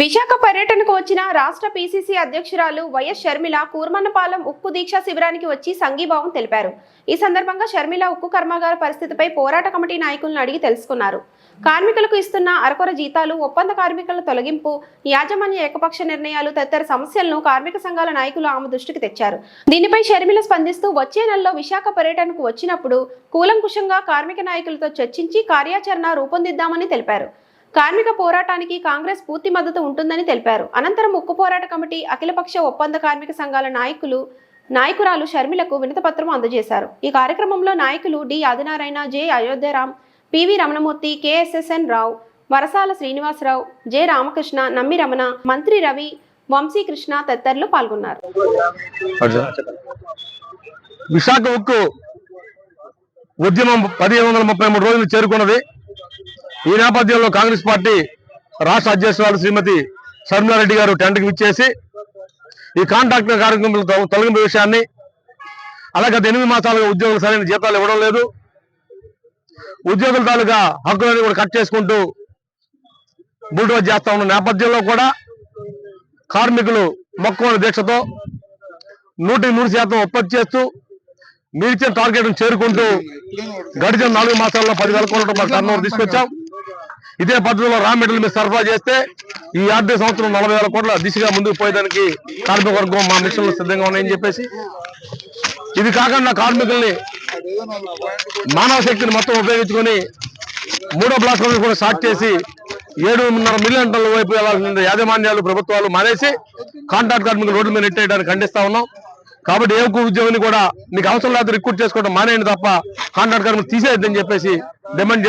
విశాఖ పర్యటనకు వచ్చిన రాష్ట్ర పీసీసీ అధ్యక్షురాలు వైఎస్ షర్మిల కూర్మన్నపాలెం ఉక్కు దీక్షా శిబిరానికి వచ్చి సంఘీభావం తెలిపారు. ఈ సందర్భంగా షర్మిల ఉక్కు కర్మాగార పరిస్థితిపై పోరాట కమిటీ నాయకులను అడిగి తెలుసుకున్నారు. కార్మికులకు ఇస్తున్న అరకొర జీతాలు ఒప్పంద కార్మికుల తొలగింపు యాజమాన్య ఏకపక్ష నిర్ణయాలు తదితర సమస్యలను కార్మిక సంఘాల నాయకులు ఆమె దృష్టికి తెచ్చారు. దీనిపై షర్మిల స్పందిస్తూ వచ్చే నెలలో విశాఖ పర్యటనకు వచ్చినప్పుడు కూలంకుషంగా కార్మిక నాయకులతో చర్చించి కార్యాచరణ రూపొందిద్దామని తెలిపారు. కార్మిక పోరాటానికి కాంగ్రెస్ పూర్తి మద్దతు ఉంటుందని తెలిపారు. అనంతరం ఉక్కు పోరాట కమిటీ అఖిలపక్ష ఒప్పంద కార్మిక సంఘాల నాయకులు నాయకురాలు షర్మిలకు వినతపత్రం అందజేశారు. ఈ కార్యక్రమంలో నాయకులు D. Adinarayana J. Ayodhyaram PV Ramanamurthy KSSN Rao Varasala Srinivasarao J. Ramakrishna Nammi Ramana మంత్రి రవి వంశీకృష్ణ తదితరులు పాల్గొన్నారు. విశాఖ ఉక్కు ఉద్యమం పదిహేను వందల ముప్పై మూడు రోజులు చేరుకున్నది. ఈ నేపథ్యంలో కాంగ్రెస్ పార్టీ రాష్ట్ర అధ్యక్షురాలు శ్రీమతి శర్మిలారెడ్డి గారు టెంట్కి విచ్చేసి ఈ కాంట్రాక్ట్ కార్యక్రమం తొలగింపు విషయాన్ని అలాగే గత ఎనిమిది మాసాలుగా ఉద్యోగులు సరైన జీతాలు ఇవ్వడం లేదు. ఉద్యోగుల తాలూకా హక్కులను కూడా కట్ చేసుకుంటూ బుల్డోజ్ చేస్తా ఉన్న నేపథ్యంలో కూడా కార్మికులు మొక్కవని దీక్షతో నూటికి నూరు శాతం ఉత్పత్తి చేస్తూ మీరిచ్చిన టార్గెట్ను చేరుకుంటూ గడిచిన నాలుగు మాసాల్లో పదివేల కోట్ల రూపాయల టర్న్ ఓవర్ తీసుకొచ్చాం. ఇదే పద్ధతిలో రా మెటీరియల్ మీద సరఫరా చేస్తే ఈ ఆర్థిక సంవత్సరం నలభై వేల కోట్ల దిశగా ముందుకు పోయేదానికి కార్మిక వర్గం మా మిషన్లు సిద్ధంగా ఉన్నాయని చెప్పేసి. ఇది కాకుండా కార్మికుల్ని మానవ శక్తిని మొత్తం ఉపయోగించుకొని మూడో బ్లాక్ కూడా స్టార్ట్ చేసి ఏడున్నర మిలియన్ టన్నుల వైపు వెళ్ళాల్సిన యాజమాన్యాలు ప్రభుత్వాలు మానేసి కాంట్రాక్ట్ కార్మికులు రోడ్డు మీద నెట్టేయడానికి ఖండిస్తా ఉన్నాం. కాబట్టి ఏ ఒక్క ఉద్యోగిని కూడా మీకు అవసరం లేకపోతే రిక్రూట్ చేసుకోవడం మానేయండి తప్ప కాంట్రాక్ట్ కార్మికులు తీసేయద్దని చెప్పేసి డిమాండ్